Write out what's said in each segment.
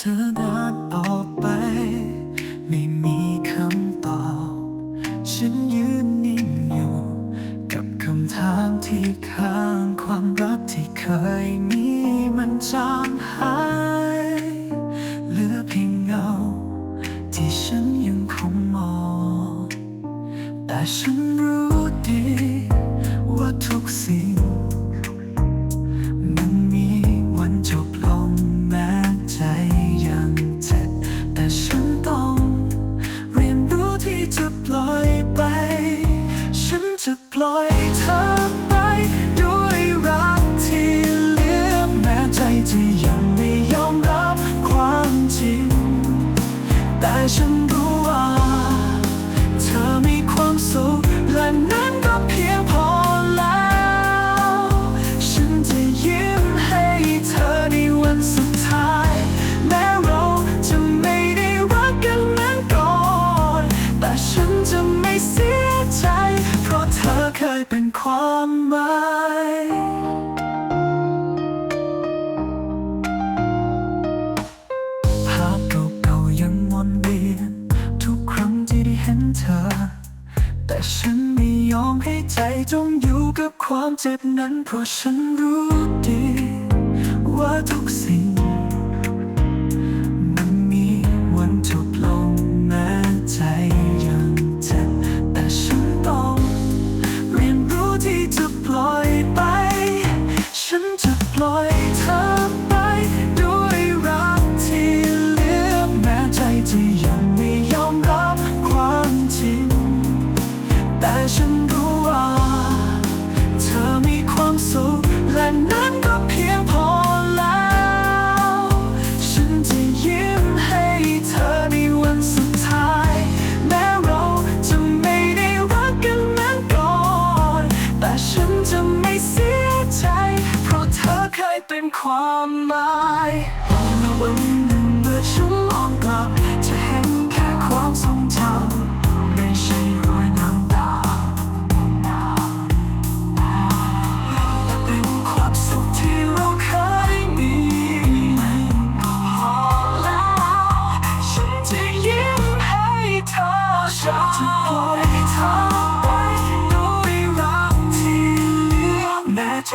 เธอเดินออกไป ไม่มีคำตอบ ฉันยืนนิ่งอยู่ กับคำถามที่ค้างความรักที่เคยมีมันจางหายเหลือเพียงเงา ที่ฉันยังคงมอง แต่ฉันรู้ดี ว่าทุกสิ่ง ยเป็นความหมายภาพเก่าๆยังวนเวียน ทุกครั้งที่ได้เห็นเธอ แต่ฉันไม่ยอมให้ใจจมอยู่กับความเจ็บนั้น เพราะฉันรู้ดี ว่าทุกสิ่ง ความหมาย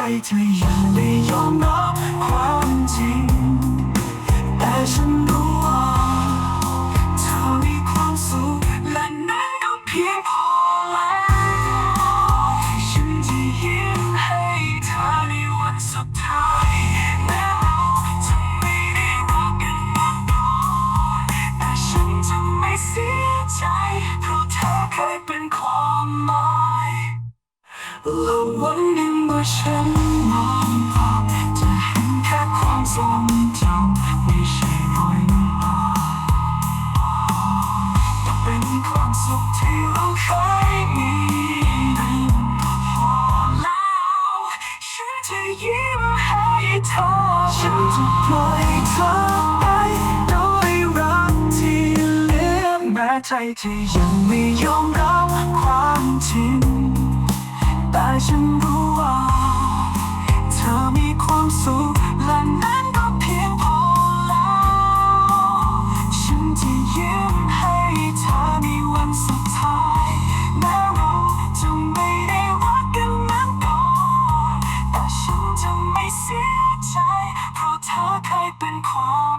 เธอยังไม่ยอมรับความจริง แต่ฉันรู้ว่าเธอมีความสุขและนั้นก็เพียงพอแล้วฉันจะยิ้มให้เธอในวันสุดท้ายแม้เราจะไม่ได้รักกันมาก่อนแต่ฉันจะไม่เสียใจ เพราะเธอเคยเป็นความหมายและวันหนึ่ง ฉันมองภาพจะเห็นแค่ความทรงจำไม่ใช่รอยน้ำตาเป็นความสุขที่เราเคยมีพอแล้วฉันจะยิ้มให้เธอฉันจะปล่อยเธอไปด้วยรักที่เหลือแม้ใจที่ยังไม่ยอมรับความจริงแต่ฉันรู้